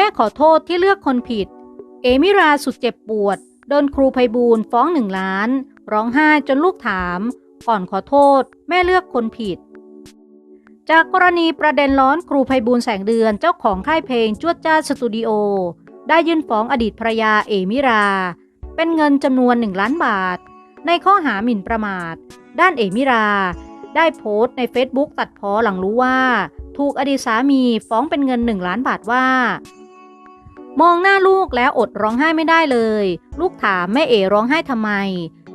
แม่ขอโทษที่เลือกคนผิด เอมิราสุดเจ็บปวดโดนครูไพบูลฟ้องหนึ่งล้าน ร้องไห้จนลูกถาม ก่อนขอโทษ แม่เลือกคนผิด จากกรณีประเด็นร้อนครูไพบูลแสงเดือนเจ้าของค่ายเพลงจวดจ้าสตูดิโอ ได้ยื่นฟ้องอดีตภรยาเอมิรา เป็นเงินจำนวนหนึ่งล้านบาท ในข้อหาหมิ่นประมาท ด้านเอมิรา ได้โพสต์ใน Facebook ตัดพ้อหลังรู้ว่า ถูกอดีตสามีฟ้องเป็นเงินหนึ่งล้านบาทว่า มองหน้าลูกแล้วอดร้องไห้ไม่ได้เลย ลูกถามแม่เอร้องไห้ทำไม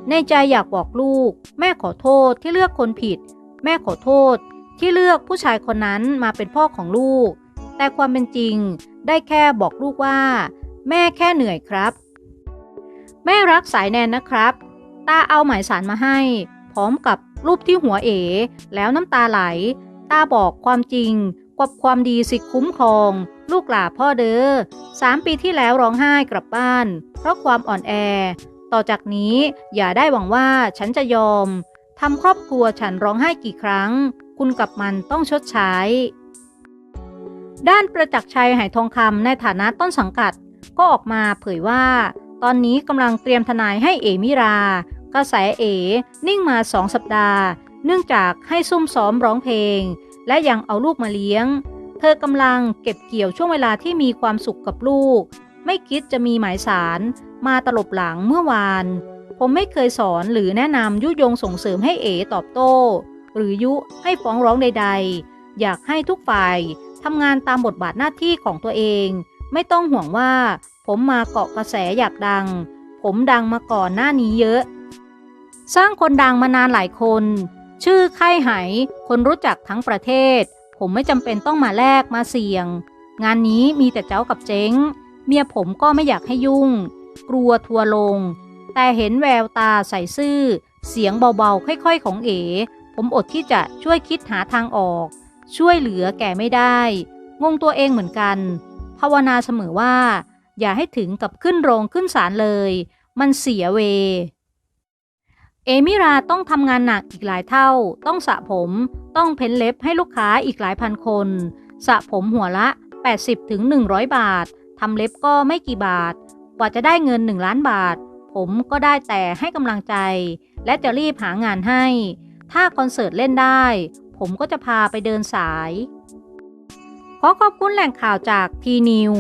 ในใจอยากบอกลูก แม่ขอโทษที่เลือกคนผิด แม่ขอโทษ ที่เลือกผู้ชายคนนั้นมาเป็นพ่อของลูก แต่ความเป็นจริง ได้แค่บอกลูกว่า แม่แค่เหนื่อยครับ แม่รักสายแนนนะครับ ตาเอาหมายสารมาให้ พร้อมกับรูปที่หัวเอแล้วน้ำตาไหล ตาบอกความจริง กับความดีสิคุ้มครอง ลูกหลาพ่อเด้อสามปีที่แล้วร้องไห้กลับบ้าน เพราะความอ่อนแอ ต่อจากนี้อย่าได้หวังว่าฉันจะยอมทำครอบครัวฉันร้องไห้กี่ครั้ง คุณกับมันต้องชดใช้ ด้านประจักษ์ชัยไหทองคำในฐานะต้นสังกัด ก็ออกมาเผยว่า ตอนนี้กำลังเตรียมทนายให้เอมิรากระแสเอ นิ่งมาสองสัปดาห์ เนื่องจากให้ซุ่มซ้อมร้องเพลง และยังเอาลูกมาเลี้ยง เธอกำลังเก็บเกี่ยวช่วงเวลาที่มีความสุขกับลูก ไม่คิดจะมีหมายสารมาตลบหลังเมื่อวาน ผมไม่เคยสอนหรือแนะนำยุยงส่งเสริมให้เอตอบโต้ หรือยุให้ฟ้องร้องใด ๆ อยากให้ทุกฝ่ายทำงานตามบทบาทหน้าที่ของตัวเอง ไม่ต้องห่วงว่า ผมมาเกาะกระแสอยากดัง ผมดังมาก่อนหน้านี้เยอะ สร้างคนดังมานานหลายคน ชื่อไข้ไหคนรู้จักทั้งประเทศ ผมไม่จำเป็นต้องมาแลกมาเสี่ยง งานนี้มีแต่เจ้ากับเจ๊ง เมียผมก็ไม่อยากให้ยุ่ง กลัวทัวร์ลง แต่เห็นแววตาใส่ซื่อ เสียงเบาๆ ค่อยๆของเอ๋ ผมอดที่จะช่วยคิดหาทางออก ช่วยเหลือแกไม่ได้ งงตัวเองเหมือนกัน ภาวนาเสมอว่า อย่าให้ถึงกับขึ้นโรงขึ้นศาลเลย มันเสียเว เอมิราต้องทำงานหนักอีกหลายเท่า ต้องสระผม ต้องเพ้นเล็บให้ลูกค้าอีกหลายพันคน สระผมหัวละ80ถึง100 บาท ทำเล็บก็ไม่กี่บาท กว่าจะได้เงิน 1 ล้านบาท ผมก็ได้แต่ให้กำลังใจ และจะรีบหางานให้ ถ้าคอนเสิร์ตเล่นได้ ผมก็จะพาไปเดินสาย ขอขอบคุณแหล่งข่าวจากทีนิว